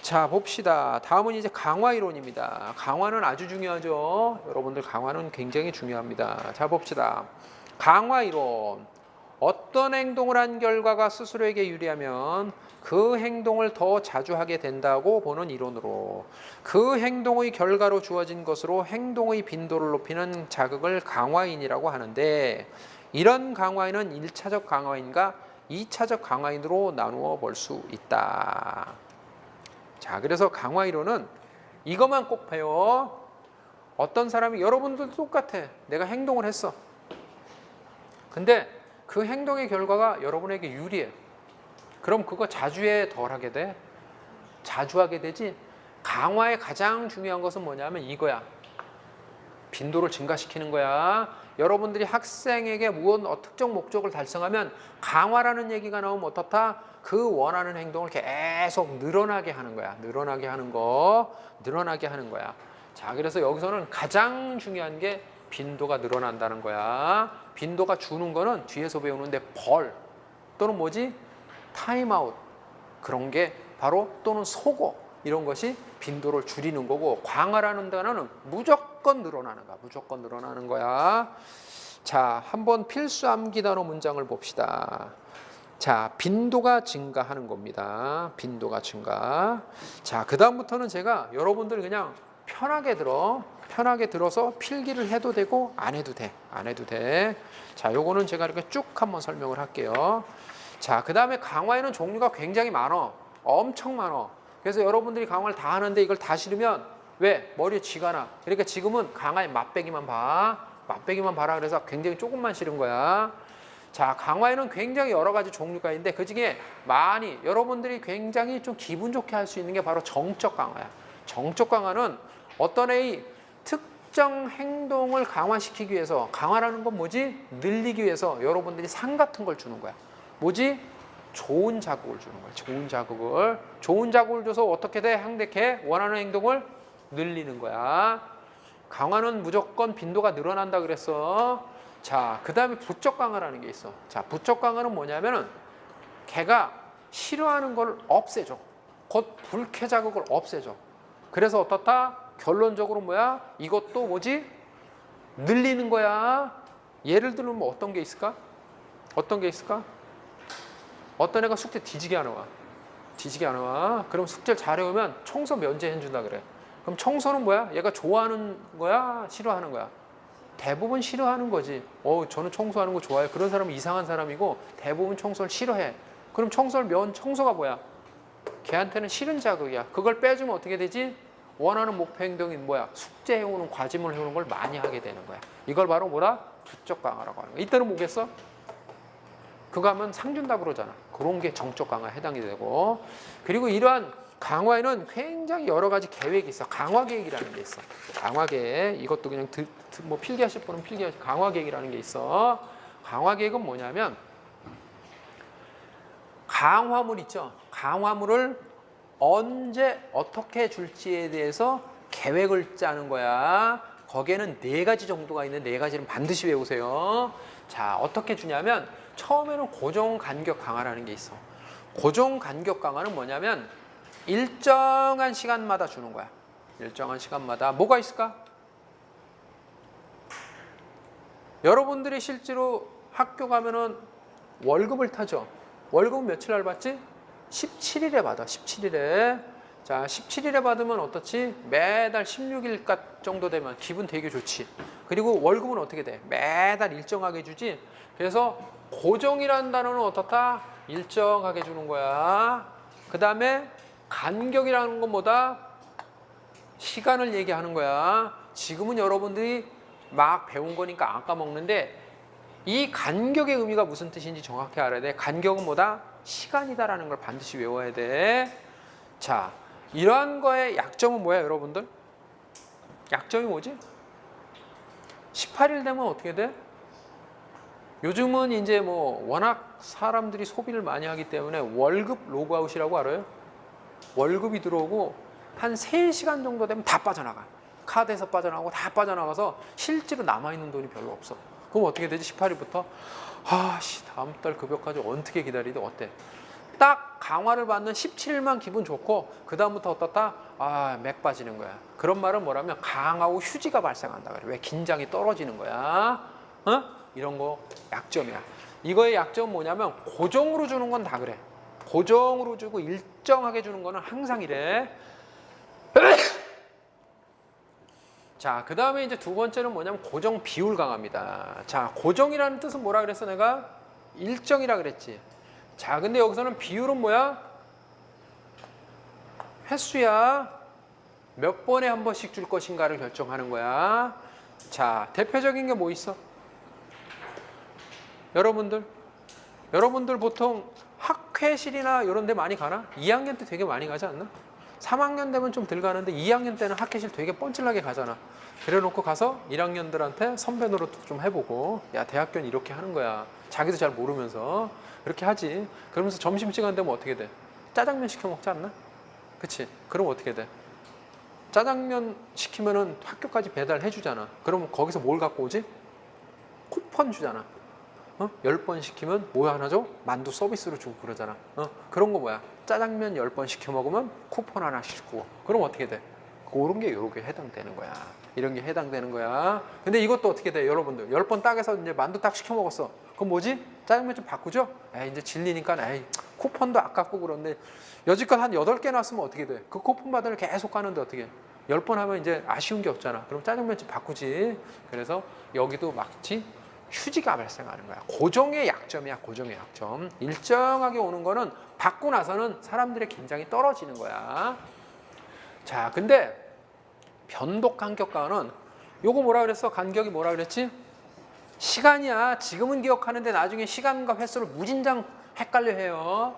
자 봅시다. 다음은 이제 강화 이론입니다. 강화는 아주 중요하죠. 여러분들 강화는 굉장히 중요합니다. 자 봅시다. 강화 이론. 어떤 행동을 한 결과가 스스로에게 유리하면 그 행동을 더 자주 하게 된다고 보는 이론으로 그 행동의 결과로 주어진 것으로 행동의 빈도를 높이는 자극을 강화인이라고 하는데 이런 강화인은 1차적 강화인과 2차적 강화인으로 나누어 볼 수 있다. 자, 그래서 강화 이론은 이것만 꼭 배워. 어떤 사람이 여러분들도 똑같아. 내가 행동을 했어. 근데 그 행동의 결과가 여러분에게 유리해. 그럼 그거 자주 해덜 하게 돼? 자주 하게 되지. 강화의 가장 중요한 것은 뭐냐면 이거야. 빈도를 증가시키는 거야. 여러분들이 학생에게 무언 어, 특정 목적을 달성하면 강화라는 얘기가 나오면 어떻다? 그 원하는 행동을 계속 늘어나게 하는 거야. 늘어나게 하는 거, 늘어나게 하는 거야. 자, 그래서 여기서는 가장 중요한 게 빈도가 늘어난다는 거야. 빈도가 주는 거는 뒤에서 배우는데 벌 또는 뭐지? 타임아웃 그런 게 바로 또는 속어 이런 것이 빈도를 줄이는 거고 광화라는 단어는 무조건 늘어나는 거야. 무조건 늘어나는 거야. 자, 한번 필수 암기 단어 문장을 봅시다. 자, 빈도가 증가하는 겁니다. 빈도가 증가. 자, 그다음부터는 제가 여러분들 그냥 편하게 들어. 편하게 들어서 필기를 해도 되고 안 해도 돼. 안 해도 돼. 자, 요거는 제가 이렇게 쭉 한번 설명을 할게요. 자, 그다음에 강화에는 종류가 굉장히 많어. 엄청 많어. 그래서 여러분들이 강화를 다 하는데 이걸 다 싫으면 왜? 머리에 쥐가 나. 그러니까 지금은 강화의 맛배기만 봐. 맛배기만 봐라. 그래서 굉장히 조금만 싫은 거야. 자, 강화에는 굉장히 여러 가지 종류가 있는데 그 중에 많이 여러분들이 굉장히 좀 기분 좋게 할 수 있는 게 바로 정적 강화야. 정적 강화는 어떤 애의 특정 행동을 강화시키기 위해서 강화라는 건 뭐지? 늘리기 위해서 여러분들이 상 같은 걸 주는 거야. 뭐지? 좋은 자극을 주는 거야. 좋은 자극을. 좋은 자극을 줘서 어떻게 돼? 행복해? 원하는 행동을 늘리는 거야. 강화는 무조건 빈도가 늘어난다 그랬어. 자, 그 다음에 부적 강화라는 게 있어. 자, 부적 강화는 뭐냐면은 걔가 싫어하는 걸 없애줘. 곧 불쾌 자극을 없애줘. 그래서 어떻다? 결론적으로 뭐야? 이것도 뭐지? 늘리는 거야. 예를 들면 뭐 어떤 게 있을까? 어떤 게 있을까? 어떤 애가 숙제 뒤지게 안 와. 뒤지게 안 와. 그럼 숙제를 잘 해오면 청소 면제해 준다 그래. 그럼 청소는 뭐야? 얘가 좋아하는 거야? 싫어하는 거야? 대부분 싫어하는 거지. 어, 저는 청소하는 거 좋아해요. 그런 사람은 이상한 사람이고 대부분 청소를 싫어해. 그럼 청소를 면 청소가 뭐야? 걔한테는 싫은 자극이야. 그걸 빼주면 어떻게 되지? 원하는 목표 행동이 뭐야? 숙제 해오는 과제물 해오는 걸 많이 하게 되는 거야. 이걸 바로 뭐라? 부적 강화라고 하는 거야. 이때는 뭐겠어? 그거 하면 상 준다 그러잖아. 그런 게 정적 강화에 해당이 되고 그리고 이러한 강화에는 굉장히 여러 가지 계획이 있어. 강화 계획이라는 게 있어. 강화 계획 이것도 그냥 드, 드, 뭐 필기하실 분은 필기하실 강화 계획이라는 게 있어. 강화 계획은 뭐냐면 강화물 있죠. 강화물을 언제 어떻게 줄지에 대해서 계획을 짜는 거야. 거기에는 네 가지 정도가 있는 네 가지는 반드시 외우세요. 자, 어떻게 주냐면 처음에는 고정 간격 강화라는 게 있어. 고정 간격 강화는 뭐냐면 일정한 시간마다 주는 거야. 일정한 시간마다 뭐가 있을까? 여러분들이 실제로 학교 가면은 월급을 타죠. 월급 며칠 날 받지? 17일에 받아. 17일에. 자, 17일에 받으면 어떻지? 매달 16일 정도 되면 기분 되게 좋지. 그리고 월급은 어떻게 돼? 매달 일정하게 주지. 그래서 고정이라는 단어는 어떻다? 일정하게 주는 거야. 그 다음에 간격이라는 건 뭐다? 시간을 얘기하는 거야. 지금은 여러분들이 막 배운 거니까 안 까먹는데 이 간격의 의미가 무슨 뜻인지 정확히 알아야 돼. 간격은 뭐다? 시간이다라는 걸 반드시 외워야 돼. 자, 이러한 거의 약점은 뭐야, 여러분들? 약점이 뭐지? 18일 되면 어떻게 돼? 요즘은 이제 뭐 워낙 사람들이 소비를 많이 하기 때문에 월급 로그아웃이라고 알아요? 월급이 들어오고 한 3시간 정도 되면 다 빠져나가. 카드에서 빠져나가고 다 빠져나가서 실제로 남아있는 돈이 별로 없어. 그럼 어떻게 되지? 18일부터? 아, 씨, 다음 달 급여까지 어떻게 기다리든 어때? 딱 강화를 받는 17만 기분 좋고 그 다음부터 어떻다? 아, 맥 빠지는 거야. 그런 말은 뭐라면 후 휴지가 발생한다 그래. 왜 긴장이 떨어지는 거야? 어? 이런 거 약점이야. 이거의 약점 은 뭐냐면 고정으로 주는 건 다 그래. 고정으로 주고 일정하게 주는 거는 항상 이래. 자, 그 다음에 이제 두 번째는 뭐냐면 고정 비율 강화입니다. 자, 고정이라는 뜻은 뭐라 그랬어 내가? 일정이라 그랬지. 자, 근데 여기서는 비율은 뭐야? 횟수야. 몇 번에 한 번씩 줄 것인가를 결정하는 거야. 자, 대표적인 게 뭐 있어? 여러분들, 여러분들 보통 학회실이나 이런 데 많이 가나? 2학년 때 되게 많이 가지 않나? 3학년 되면 좀 덜 가는데 2학년 때는 학회실 되게 뻔질나게 가잖아. 그래 놓고 가서 1학년들한테 선배 노릇도 좀 해보고 야 대학교는 이렇게 하는 거야. 자기도 잘 모르면서 그렇게 하지. 그러면서 점심시간 되면 어떻게 돼? 짜장면 시켜 먹지 않나? 그치? 그럼 어떻게 돼? 짜장면 시키면은 학교까지 배달해 주잖아. 그러면 거기서 뭘 갖고 오지? 쿠폰 주잖아. 어? 10번 시키면 뭐 하나 줘? 만두 서비스로 주고 그러잖아. 어? 그런 거 뭐야? 짜장면 10번 시켜 먹으면 쿠폰 하나씩 주고. 그럼 어떻게 돼? 그런 게 요렇게 해당되는 거야. 이런 게 해당되는 거야. 근데 이것도 어떻게 돼? 여러분들 10번 딱해서 이제 만두 딱 시켜 먹었어. 그럼 뭐지? 짜장면 좀 바꾸죠? 에이, 이제 질리니까 에이, 쿠폰도 아깝고 그런데 여지껏 한 8개 나왔으면 어떻게 돼? 그 쿠폰 받을 계속 가는데 어떻게 해? 10번 하면 이제 아쉬운 게 없잖아. 그럼 짜장면 좀 바꾸지. 그래서 여기도 마치 휴지가 발생하는 거야. 고정의 약점이야, 고정의 약점. 일정하게 오는 거는 받고 나서는 사람들의 긴장이 떨어지는 거야. 자, 근데 변독 간격과는 요거 뭐라 그랬어? 간격이 뭐라 그랬지? 시간이야. 지금은 기억하는데 나중에 시간과 횟수를 무진장 헷갈려 해요.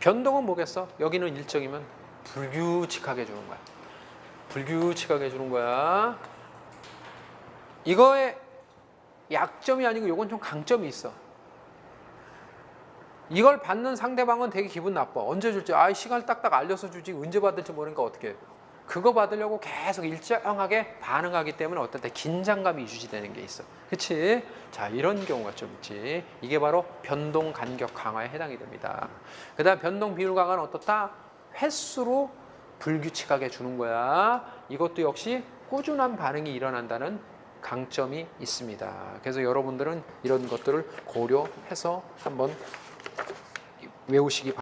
변동은 뭐겠어? 여기는 일정이면 불규칙하게 주는 거야. 불규칙하게 주는 거야. 이거의 약점이 아니고 요건 좀 강점이 있어. 이걸 받는 상대방은 되게 기분 나빠. 언제 줄지, 아, 시간을 딱딱 알려서 주지, 언제 받을지 모르니까 어떻게 해. 그거 받으려고 계속 일정하게 반응하기 때문에 어떨 때 긴장감이 유지되는 게 있어. 그치? 자, 이런 경우가 좀 있지. 이게 바로 변동 간격 강화에 해당이 됩니다. 그 다음 변동 비율 강화는 어떻다? 횟수로 불규칙하게 주는 거야. 이것도 역시 꾸준한 반응이 일어난다는 강점이 있습니다. 그래서 여러분들은 이런 것들을 고려해서 한번 외우시기 바랍니다.